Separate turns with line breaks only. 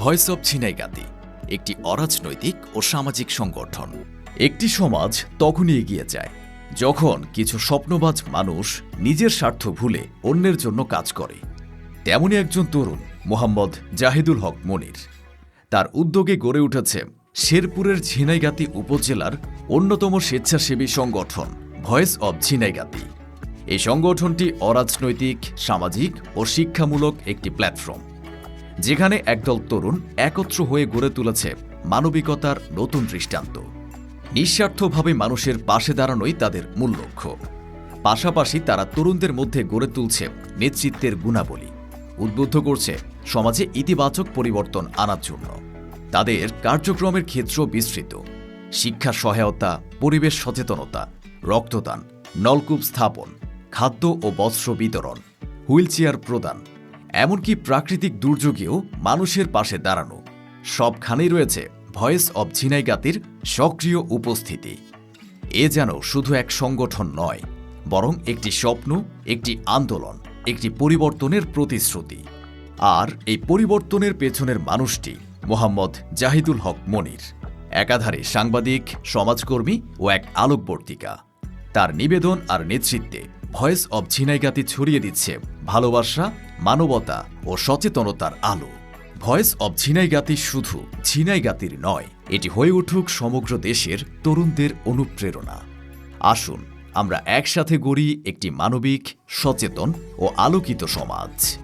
Voice of ছিনাইগাতি একটি অরাজনৈতিক ও সামাজিক সংগঠন। একটি সমাজ তখনই এগিয়ে যায়, যখন কিছু স্বপ্নবাজ মানুষ নিজের স্বার্থ ভুলে অন্যের জন্য কাজ করে। তেমনই একজন তরুণ, মোহাম্মদ জাহিদুল হক মনির। তার উদ্যোগে গড়ে উঠেছে শেরপুরের ঝিনাইগাতি উপজেলার অন্যতম স্বেচ্ছাসেবী সংগঠন ভয়েস অব ঝিনাইগাতি এই সংগঠনটি অরাজনৈতিক, সামাজিক ও শিক্ষামূলক একটি প্ল্যাটফর্ম। যেখানে একদল তরুণ একত্র হয়ে গড়ে তুলেছে মানবিকতার নতুন দৃষ্টান্ত। নিঃস্বার্থভাবে মানুষের পাশে দাঁড়ানোই তাদের মূল লক্ষ্য। পাশাপাশি তারা তরুণদের মধ্যে গড়ে তুলছে নেতৃত্বের গুণাবলী। উদ্বুদ্ধ করছে, সমাজে ইতিবাচক পরিবর্তন আনার জন্য। তাদের কার্যক্রমের ক্ষেত্র বিস্তৃত। শিক্ষা সহায়তা, পরিবেশ সচেতনতা, রক্তদান, নলকূপ স্থাপন, খাদ্য ও বস্ত্র বিতরণ, হুইলচেয়ার প্রদান এমনকি প্রাকৃতিক দুর্যোগেও মানুষের পাশে দাঁড়ানো। সবখানেই রয়েছে ভয়েস অব ঝিনাইগাতির সক্রিয় উপস্থিতি। এ যেন শুধু এক সংগঠন নয়, বরং একটি স্বপ্ন, একটি আন্দোলন, একটি পরিবর্তনের প্রতিশ্রুতি। আর এই পরিবর্তনের পেছনের মানুষটি মোহাম্মদ জাহিদুল হক মনির, একাধারে সাংবাদিক, সমাজকর্মী ও এক আলোকবর্তিকা। তার নিবেদন আর নেতৃত্বে ভয়েস অব ঝিনাইগাতি ছড়িয়ে দিচ্ছে ভালোবাসা মানবতা ও সচেতনতার আলো। ভয়েস অব ঝিনাইগাতি শুধু ঝিনাইগাতির নয়, এটি হয়ে উঠুক সমগ্র দেশের তরুণদের অনুপ্রেরণা। আসুন, আমরা একসাথে গড়ি একটি মানবিক, সচেতন ও আলোকিত সমাজ।